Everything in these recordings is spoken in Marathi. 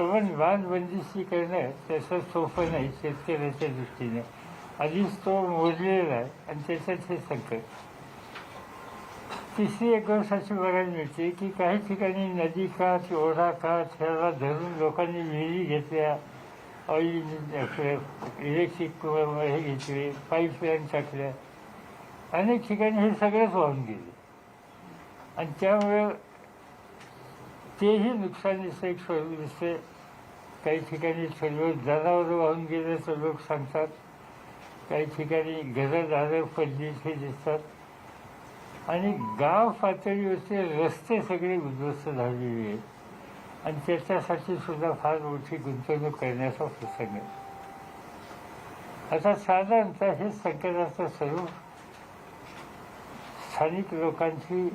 सवन वाद बंदिशी करणं तसं सोपं नाही शेतकऱ्याच्या दृष्टीने. आधीच तो मोजलेला आहे आणि त्याच्यात हे संकट. तिसरी एक गोष्ट अशी बघायला मिळते की काही ठिकाणी नदी काठ ओढा काठ ह्याला धरून लोकांनी विहिरी घेतल्या ऑइल इलेक्ट्रिक हे घेतले पाईपलाईन टाकल्या. अनेक ठिकाणी हे सगळंच वाहून गेले. आणि त्यामुळे तेही नुकसानीचं एक स्वरूप दिसते काही ठिकाणी सर्व जनावरं वाहून गेल्याचं लोक सांगतात. काही ठिकाणी घरदारं पडलीचे दिसतात. आणि गाव पातळीवरचे रस्ते सगळे उद्ध्वस्त झालेले आहेत. आणि त्याच्यासाठी सुद्धा फार मोठी गुंतवणूक करण्याचा प्रसंग आहे. आता साधारणतः हे संकटाचं स्वरूप स्थानिक लोकांची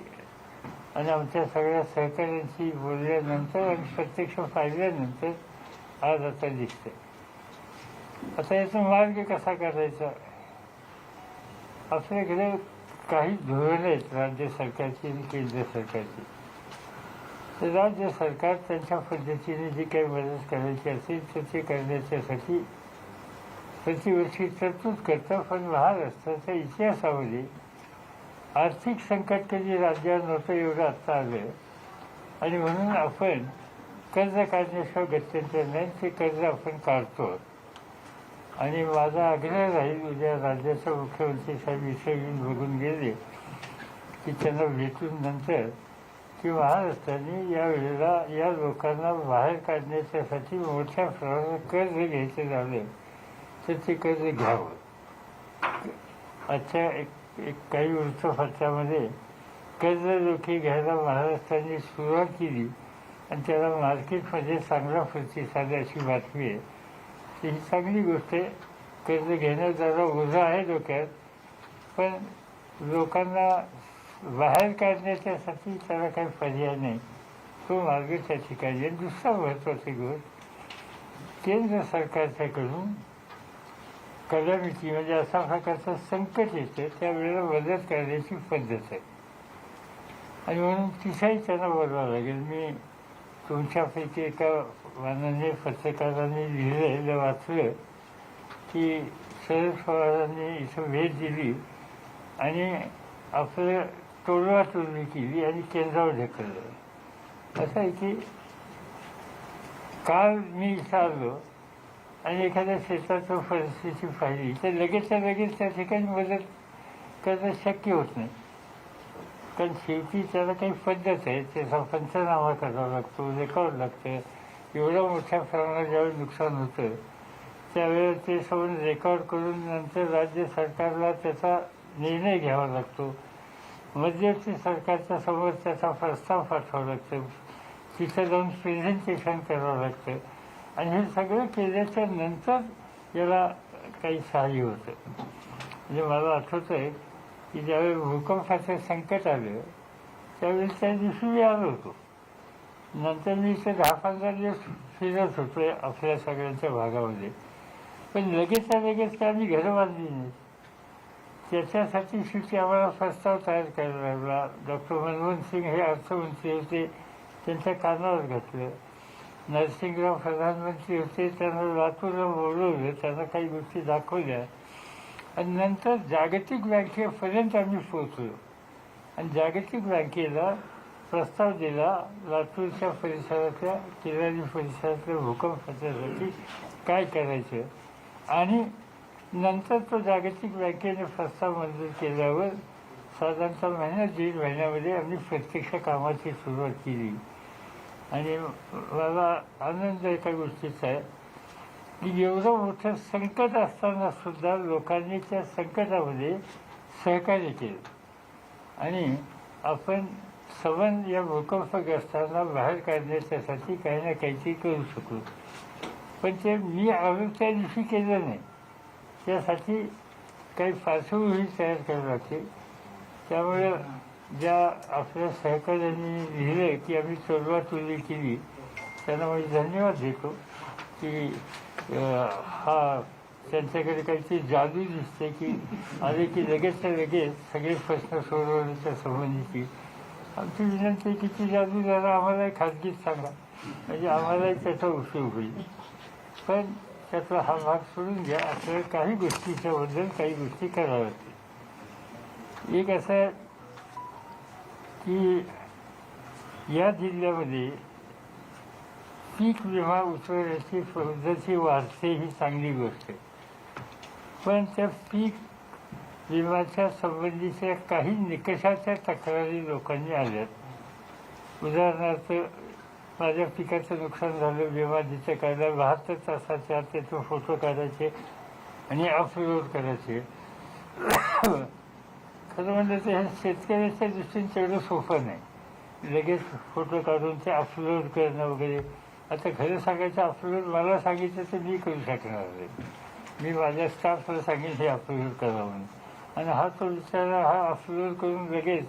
आणि आमच्या सगळ्या सहकाऱ्यांशी बोलल्यानंतर आणि प्रत्यक्ष पाहिल्यानंतर आज आता दिसते आता याचा मार्ग कसा करायचा आपल्याकडे काही धोरणं आहेत राज्य सरकारची आणि केंद्र सरकारची. तर राज्य सरकार त्यांच्या पद्धतीने जी काही मदत करायची असेल तर ते करण्याच्यासाठी प्रतिवर्षी तरतूद करतं पण महाराष्ट्राच्या इतिहासामध्ये आर्थिक संकट कधी राज्यावर नव्हतं एवढं आत्ता आलं आणि म्हणून आपण कर्ज काढण्याशिवाय गत्यंतर नाही ते कर्ज आपण काढतो. आणि माझा आग्रह राहील उद्या राज्याचा मुख्यमंत्री साहेब विषय येऊन बघून गेले की त्यांना भेटून नंतर की महाराष्ट्राने या वेळेला या लोकांना बाहेर काढण्याच्यासाठी मोठ्या प्रमाणात कर्ज घ्यायचं झालं तर ते कर्ज घ्यावं. आजच्या एक एक काही वृत्तपत्रामध्ये कर्जरोखी घ्यायला महाराष्ट्राने सुरुवात केली. आणि त्याला मार्केटमध्ये चांगला प्रतिसाद अशी बातमी आहे. ही चांगली गोष्ट आहे. कर्ज घेणं जरा ओझं आहे डोक्यात. पण लोकांना बाहेर काढण्याच्यासाठी त्याला काही पर्याय नाही. तो मार्ग त्या ठिकाणी दुसरा महत्त्वाची गोष्ट केंद्र सरकारच्याकडून कलमिती म्हणजे असा प्रकारचं संकट येतं त्यावेळेला मदत करण्याची पद्धत आहे. आणि म्हणून तिथंही त्यांना बोलवावं लागेल मी तुमच्यापैकी एका माननीय पत्रकारांनी लिहिलेलं वाचलं की शरद पवारांनी इथं भेट दिली आणि आपलं तोडवा केली आणि केंद्रावर ढकललं. असं आहे की काल मी इथं आलो आणि एखाद्या शेताचं परिस्थिती पाहिली तर लगेचच्या लगेच त्या ठिकाणी मदत करणं शक्य होत नाही. कारण शेवटी त्याला काही पद्धत आहे त्याचा पंचनामा करावा लागतो रेकॉर्ड लागतं. एवढ्या मोठ्या प्रमाणात ज्यावेळी नुकसान होतं त्यावेळेला ते सगळं रेकॉर्ड करून नंतर राज्य सरकारला त्याचा निर्णय घ्यावा लागतो. मध्यवर्ती सरकारच्या समोर त्याचा प्रस्ताव पाठवावा लागतो. तिथं जाऊन प्रेझेंटेशन करावं लागतं. आणि हे सगळं केल्याच्यानंतर याला काही सहाय्य होतं. म्हणजे मला आठवतं आहे की ज्यावेळी भूकंपाचं संकट आलं त्यावेळी त्या दिवशी मी आलो होतो. नंतर मी इथे दहा पंधरा दिवस फिरत होतो आपल्या सगळ्यांच्या भागामध्ये. पण लगेचच्या लगेच त्या आम्ही घरं बांधली नाही. त्याच्यासाठी शेवटी आम्हाला प्रस्ताव तयार करायला लागला. डॉक्टर मनमोहन सिंग हे अर्थमंत्री होते. त्यांच्या कानावर घातलं. नरसिंगराव प्रधानमंत्री होते त्यांना लातूरला बोलवलं त्यांना काही गोष्टी दाखवल्या. आणि नंतर जागतिक बँकेपर्यंत आम्ही पोचलो आणि जागतिक बँकेला प्रस्ताव दिला लातूरच्या परिसरातल्या किराणी परिसरातल्या भूकंपाच्यासाठी काय करायचं? आणि नंतर तो जागतिक बँकेने प्रस्ताव मंजूर केल्यावर साधारणतः महिन्यात दीड महिन्यामध्ये आम्ही प्रत्यक्ष कामाची सुरुवात केली. आणि मला आनंद एका गोष्टीचा आहे की एवढं मोठं संकट असताना सुद्धा लोकांनी त्या संकटामध्ये सहकार्य केलं. आणि आपण सबंध या भूकंपग्रस्तांना बाहेर काढण्याच्यासाठी काही ना काहीतरी करू शकू. पण ते मी आलो त्या दिवशी केलं नाही. त्यासाठी काही पार्श्वभूमी तयार करावी लागते. त्यामुळे ज्या आपल्या सहकार्यांनी लिहिले की आम्ही सुरुवात चोरी केली त्यांना मी धन्यवाद देतो की हा त्यांच्याकडे काहीतरी जादू दिसते की आले की लगेचच्या लगेच सगळे प्रश्न सोडवण्याच्या संबंधीची. आमची विनंती आहे की ती जादू जरा आम्हालाही खाजगीच सांगा. म्हणजे आम्हालाही त्याचा उपयोग होईल. पण त्याचा हा भाग सोडून घ्या आपल्याला काही गोष्टीच्या बद्दल काही गोष्टी कराव्या एक असं की या जिल्ह्यामध्ये पीक विमा उतरवण्याची पद्धती वाढते ही चांगली गोष्ट आहे. पण त्या पीक विम्याच्या संबंधीच्या काही निकषाच्या तक्रारी लोकांनी आल्यात. उदाहरणार्थ माझ्या पिकाचं नुकसान झालं विमा जिथे काढला बहात्तर तासाच्या त्याचे फोटो काढायचे आणि अपलोड करायचे. खरं म्हणजे ते शेतकऱ्याच्या दृष्टीने तेवढं सोपं नाही. लगेच फोटो काढून ते अपलोड करणं वगैरे. आता खरं सांगायचं अपलोड मला सांगितलं तर मी करू शकणार नाही. मी माझ्या स्टाफला सांगेन हे अपलोड करा म्हणून. आणि हा तो विचारा हा अपलोड करून लगेच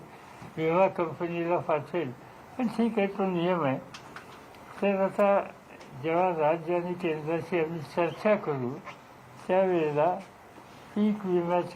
विमा कंपनीला पाठवेल. पण ठीक आहे तो नियम आहे. तर आता जेव्हा राज्य आणि केंद्राची आम्ही चर्चा करू त्यावेळेला पीक विम्याची